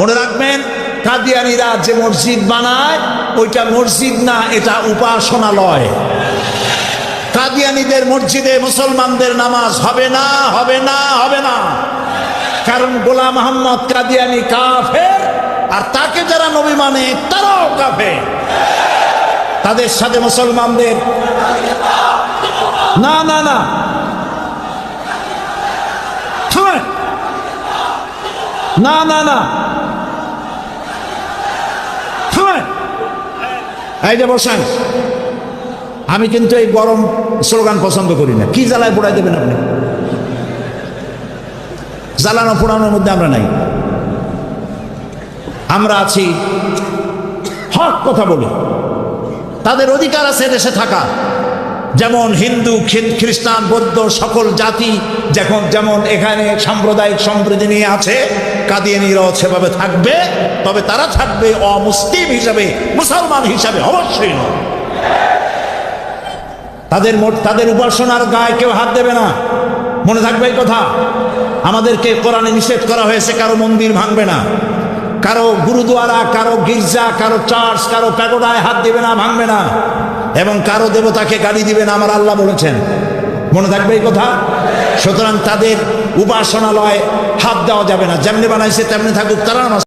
মনে রাখবেন, কাদিয়ানিরা যে মসজিদ বানায়, ওইটা মসজিদ না, এটা উপাসনালয়। কাদিয়ানিদের মসজিদে মুসলমানদের নামাজ হবে না হবে না হবে না। কারণ গোলাম মোহাম্মদ কাদিয়ানি কাফের, আর তাকে যারা নবী মানে তারাও কাফে তাদের সাথে মুসলমানদের না না না। না না না। এই যে বসেন। আমি কিন্তু এই গরম স্লোগান পছন্দ করি না। কি জ্বালায় পোড়াই দেবেন আপনি? জ্বালানো পোড়ানোর মধ্যে আমরা নাই। আমরা আছি হক কথা বলি। তাদের অধিকার আছে দেশে থাকা। যেমন হিন্দু, খ্রি- খ্রিস্টান, বৌদ্ধ, সকল জাতি যখন, যেমন এখানে সাম্প্রদায়িক সম্প্রীতি নিয়ে আছে কাদিয়ানিরাও সেভাবে থাকবে, তবে তারা থাকবে অমুসলিম হিসাবে, মুসলমান হিসাবে, অবশ্যই নয়। তাদের মোট, তাদের উপাসনার গায়ে কেউ হাত দেবে না। মনে থাকবে এই কথা? আমাদেরকে কোরআনে নিষেধ করা হয়েছে, কারও মন্দির ভাঙবে না। কারও গুরুদুয়ারা, কারও গির্জা, কারও চার্চ, কারও প্যাগোডায় হাত দেবে না, ভাঙবে না। এবং কারও দেবতাকে গালি দিবেন, আমার আল্লাহ বলেছেন। মনে থাকবে এই কথা? সুতরাং তাদের উপাসনালয় হাত দেওয়া যাবে না। যেমনি বানাইছে, তেমনি থাকুক, তারা